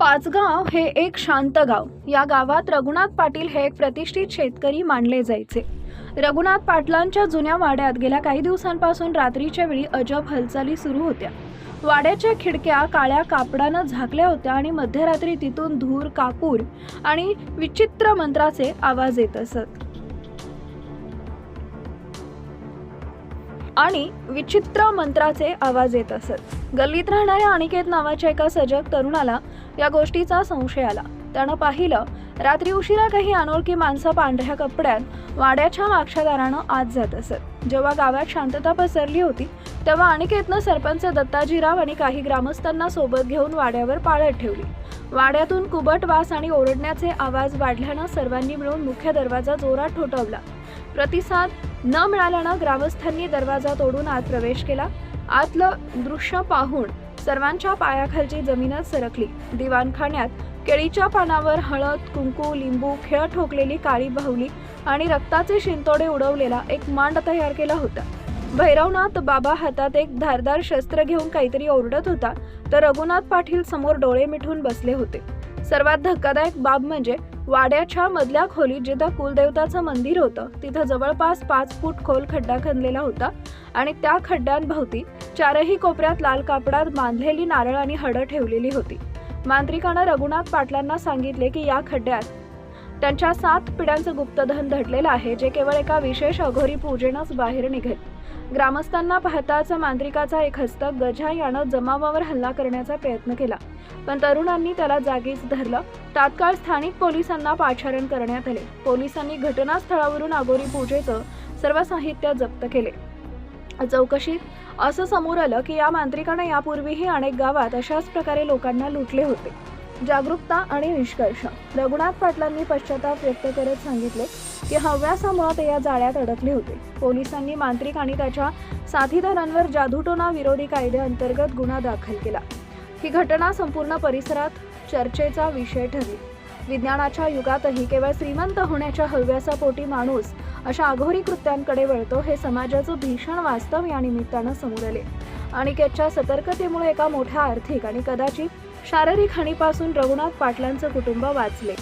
पाचगाव हे एक शांत गाव. या गावात रघुनाथ पाटील हे एक प्रतिष्ठित शेतकरी मानले जायचे. रघुनाथ पाटलांच्या जुन्या वाड्यात गेल्या काही दिवसांपासून रात्रीच्या वेळी अजब हालचाली सुरू होत्या. वाड्याच्या खिडक्या काळ्या कापडानं झाकल्या होत्या आणि मध्यरात्री तिथून धूर कापूर आणि विचित्र मंत्राचे आवाज येत असत. आणि विचित्र मंत्राचे आवाज येत असत. गल्लीत राहणाऱ्या अनिकेत नावाच्या एका सजग तरुणाला या गोष्टीचा संशय आला. त्यानं पाहिलं रात्री उशिरा काही अनोळखी माणसं पांढऱ्या कपड्यात वाड्याच्या मागच्या दारानं आत जात असत. जेव्हा गावात शांतता पसरली होती तेव्हा अनिकेतनं सरपंच दत्ताजीराव आणि काही ग्रामस्थांना सोबत घेऊन वाड्यावर पाळत ठेवली. वाड्यातून कुबट वास आणि ओरडण्याचे आवाज वाढल्यानं सर्वांनी मिळून मुख्य दरवाजा जोरात ठोठावला. प्रतिसाद न मिळाल्यानं ग्रामस्थांनी दरवाजा तोडून आत प्रवेश केला. आतलं दृश्य पाहून सर्वांच्या पायाखालची जमीनच सरकली. दिवाणखान्यात केळीच्या पानावर हळद कुंकू लिंबू खेळ ठोकलेली काळी बाहुली आणि रक्ताचे शिंतोडे उडवलेला एक मांड तयार केला होता. भैरवनाथ बाबा हातात एक धारदार शस्त्र घेऊन काहीतरी ओरडत होता तर रघुनाथ पाटील समोर डोळे मिठून बसले होते. सर्वात धक्कादायक बाब म्हणजे वाड्याच्या मधल्या खोलीत जिथं कुलदेवताचं मंदिर होतं तिथं जवळपास पाच फूट खोल खड्डा खणलेला होता आणि त्या खड्ड्यांभोवती चारही कोपऱ्यात लाल कापडात बांधलेली नारळ आणि हडं ठेवलेली होती. मांत्रिकानं रघुनाथ पाटलांना सांगितले की या खड्ड्यात त्यांच्या सात पिढ्यांचं गुप्तधन धडलेलं आहे जे केवळ एका विशेष अघोरी पूजेनंच बाहेर निघेल. ग्रामस्थांना पाहताच मांत्रिकाचा एक हस्त गजा यानं जमावावर हल्ला करण्याचा प्रयत्न केला. पण तरुणांनी त्याला जागीच धरलं. तात्काळ स्थानिक पोलिसांना पाचारण करण्यात आले. पोलिसांनी घटनास्थळावरून अघोरी पूजेचं सर्व साहित्य जप्त केले. चौकशीत असं समोर आलं की या मांत्रिकानं यापूर्वीही अनेक गावात अशाच प्रकारे लोकांना लुटले होते. जागरूकता आणि निष्कर्ष. रघुनाथ पाटलांनी पश्चाताप व्यक्त करत सांगितले की हव्यासामुळे ते या जाळ्यात अडकले होते. पोलिसांनी मांत्रिक आणि त्याच्या साथीदारांवर जादूटोना विरोधी कायद्याअंतर्गत गुन्हा दाखल केला. ही घटना संपूर्ण परिसरात चर्चेचा विषय ठरली. विज्ञानाच्या युगातही केवळ श्रीमंत होण्याच्या हव्यासापोटी माणूस अशा अघोरी कृत्यांकडे वळतो हे समाजाचं भीषण वास्तव या निमित्तानं समोर आले. अनिकेतच्या सतर्कतेमुळे एका मोठ्या आर्थिक आणि कदाचित शारीरिक हानीपासून रघुनाथ पाटलांचं कुटुंब वाचले.